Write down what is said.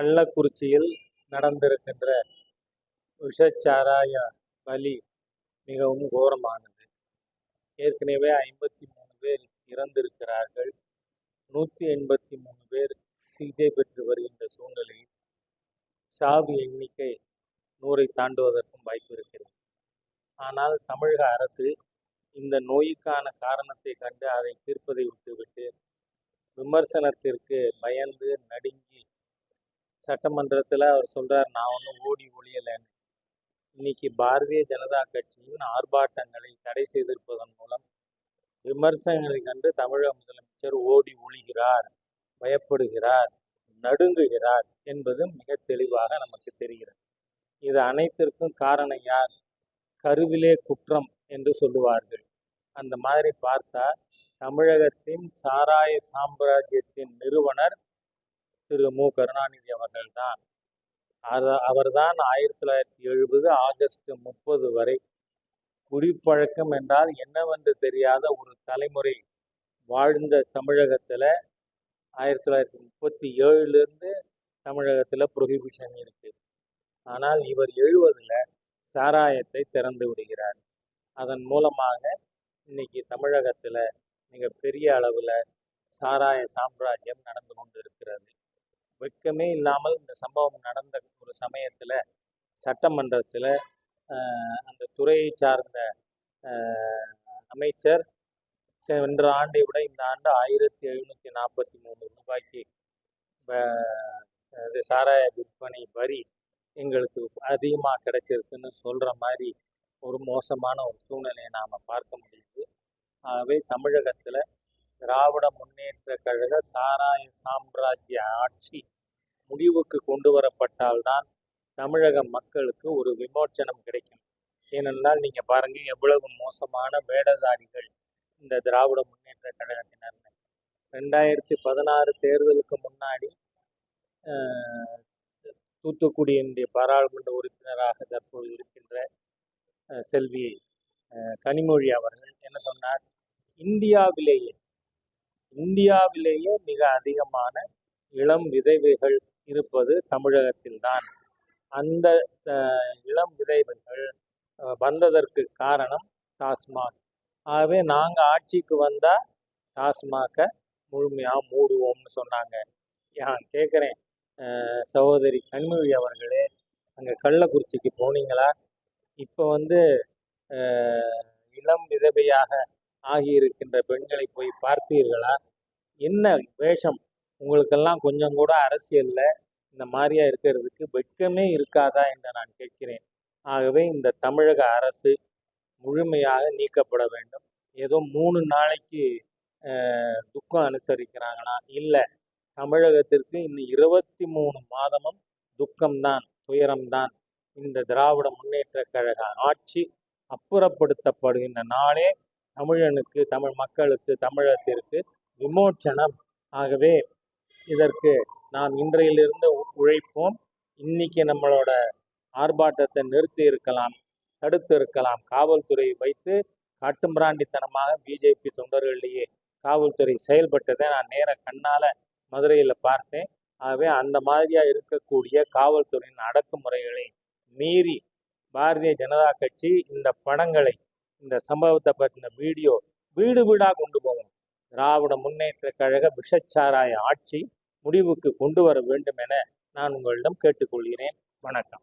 கள்ளக்குறிச்சியில் நடந்திருக்கின்ற விஷச்சாராய பலி மிகவும் கோரமானது. ஏற்கனவே ஐம்பத்தி மூணு பேர் இறந்திருக்கிறார்கள். நூற்றி எண்பத்தி மூணு பேர் சிகிச்சை பெற்று வருகின்ற சூழ்நிலையில் சாவு எண்ணிக்கை நூறை தாண்டுவதற்கும் வாய்ப்பு இருக்கிறது. ஆனால் தமிழக அரசு இந்த நோய்க்கான காரணத்தை கண்டு அதை தீர்ப்பதை விட்டுவிட்டு விமர்சனத்திற்கு பயந்து நடுங்கி சட்டமன்றத்தில் அவர் சொல்கிறார் நான் ஒன்றும் ஓடி ஒளியலைன்னு இன்னைக்கு பாரதிய ஜனதா கட்சியின் ஆர்ப்பாட்டங்களை தடை செய்திருப்பதன் மூலம் விமர்சனங்களை கண்டு தமிழக முதலமைச்சர் ஓடி ஒழிகிறார் பயப்படுகிறார் நடுங்குகிறார் என்பது மிக தெளிவாக நமக்கு தெரிகிறது. இது அனைத்திற்கும் காரணம் யார்? கருவிலே குற்றம் என்று சொல்லுவார்கள். அந்த மாதிரி பார்த்தா தமிழகத்தின் சாராய சாம்ராஜ்யத்தின் நிறுவனர் திரு மு கருணாநிதி அவர்கள் தான் அவர் அவர்தான் ஆயிரத்தி தொள்ளாயிரத்தி எழுபது ஆகஸ்ட் முப்பது வரை குடிப்பழக்கம் என்றால் என்னவென்று தெரியாத ஒரு தலைமுறை வாழ்ந்த தமிழகத்தில் ஆயிரத்தி தொள்ளாயிரத்தி முப்பத்தி ஏழுலேருந்து தமிழகத்தில் ப்ரொஹிபிஷன் இருக்குது ஆனால் இவர் எழுவதில் சாராயத்தை திறந்து விடுகிறார். அதன் மூலமாக இன்னைக்கு மிக பெரிய அளவில் சாராய சாம்ராஜ்யம் நடந்து கொண்டு இருக்கிறது வெட்கமே இல்லாமல் இந்த சம்பவம் நடந்த ஒரு சமயத்தில் சட்டமன்றத்தில் அந்த துறையை சார்ந்த அமைச்சர் சென்ற ஆண்டை விட இந்த ஆண்டு ஆயிரத்தி எழுநூத்தி நாற்பத்தி மூணு ரூபாய்க்கு இது சாராய விற்பனை வரி எங்களுக்கு அதிகமாக கிடைச்சிருக்குன்னு சொல்கிற மாதிரி ஒரு மோசமான ஒரு சூழ்நிலையை நாம் பார்க்க முடியுது. ஆகவே தமிழகத்தில் திராவிட முன்னேற்ற கழக சாராய சாம்ராஜ்ய ஆட்சி முடிவுக்கு கொண்டு வரப்பட்டால்தான் தமிழக மக்களுக்கு ஒரு விமோச்சனம் கிடைக்கும். ஏனென்றால் நீங்கள் பாருங்க எவ்வளவு மோசமான வேடதாரிகள் இந்த திராவிட முன்னேற்ற கழகத்தினர் ரெண்டாயிரத்தி பதினாறு தேர்தலுக்கு முன்னாடி தூத்துக்குடியினுடைய பாராளுமன்ற உறுப்பினராக தற்போது இருக்கின்ற செல்வி கனிமொழி அவர்கள் என்ன சொன்னார்? இந்தியாவிலேயே இந்தியாவிலேயே மிக அதிகமான இளம் விதவைகள் இருப்பது தமிழகத்தில்தான். அந்த இளம் விதவைகள் வந்ததற்கு காரணம் டாஸ்மாக். ஆகவே நாங்கள் ஆட்சிக்கு வந்தால் டாஸ்மாகை முழுமையாக மூடுவோம்னு சொன்னாங்க. நான் கேட்குறேன் சகோதரி கனிமொழி அவர்களே அங்கே கள்ளக்குறிச்சிக்கு போனீங்களா? இப்போ வந்து இளம் விதவையாக ஆகியிருக்கின்ற பெண்களை போய் பார்த்தீர்களா? என்ன வேஷம்? உங்களுக்கெல்லாம் கொஞ்சம் கூட அரசியல்ல இந்த மாதிரியா இருக்கிறதுக்கு வெட்கமே இருக்காதா என்று நான் கேட்கிறேன். ஆகவே இந்த தமிழக அரசு முழுமையாக நீக்கப்பட வேண்டும். ஏதோ மூணு நாளைக்கு துக்கம் அனுசரிக்கிறாங்களா? இல்லை. தமிழகத்திற்கு இன்னும் இருபத்தி மூணு மாதமும் துக்கம்தான் துயரம்தான். இந்த திராவிட முன்னேற்ற கழக ஆட்சி அப்புறப்படுத்தப்படுகின்ற நாளே தமிழனுக்கு தமிழ் மக்களுக்கு தமிழகத்திற்கு விமோச்சனம். ஆகவே இதற்கு நாம் இன்றையிலிருந்து உழைப்போம். இன்னைக்கு நம்மளோட ஆர்ப்பாட்டத்தை நிறுத்தி இருக்கலாம் தடுத்து இருக்கலாம். காவல்துறை வைத்து காட்டுமிராண்டித்தனமாக பிஜேபி தொண்டர்களிலேயே காவல்துறை செயல்பட்டதை நான் நேர கண்ணால மதுரையில் பார்த்தேன். ஆகவே அந்த மாதிரியா இருக்கக்கூடிய காவல்துறையின் அடக்குமுறைகளை மீறி பாரதிய ஜனதா கட்சி இந்த படங்களை இந்த சம்பவத்தை பற்றின வீடியோ வீடு வீடாக கொண்டு போகணும். திராவிட முன்னேற்ற கழக விஷச்சாராய ஆட்சி முடிவுக்கு கொண்டு வர வேண்டும் என நான் உங்களிடம் கேட்டுக்கொள்கிறேன். வணக்கம்.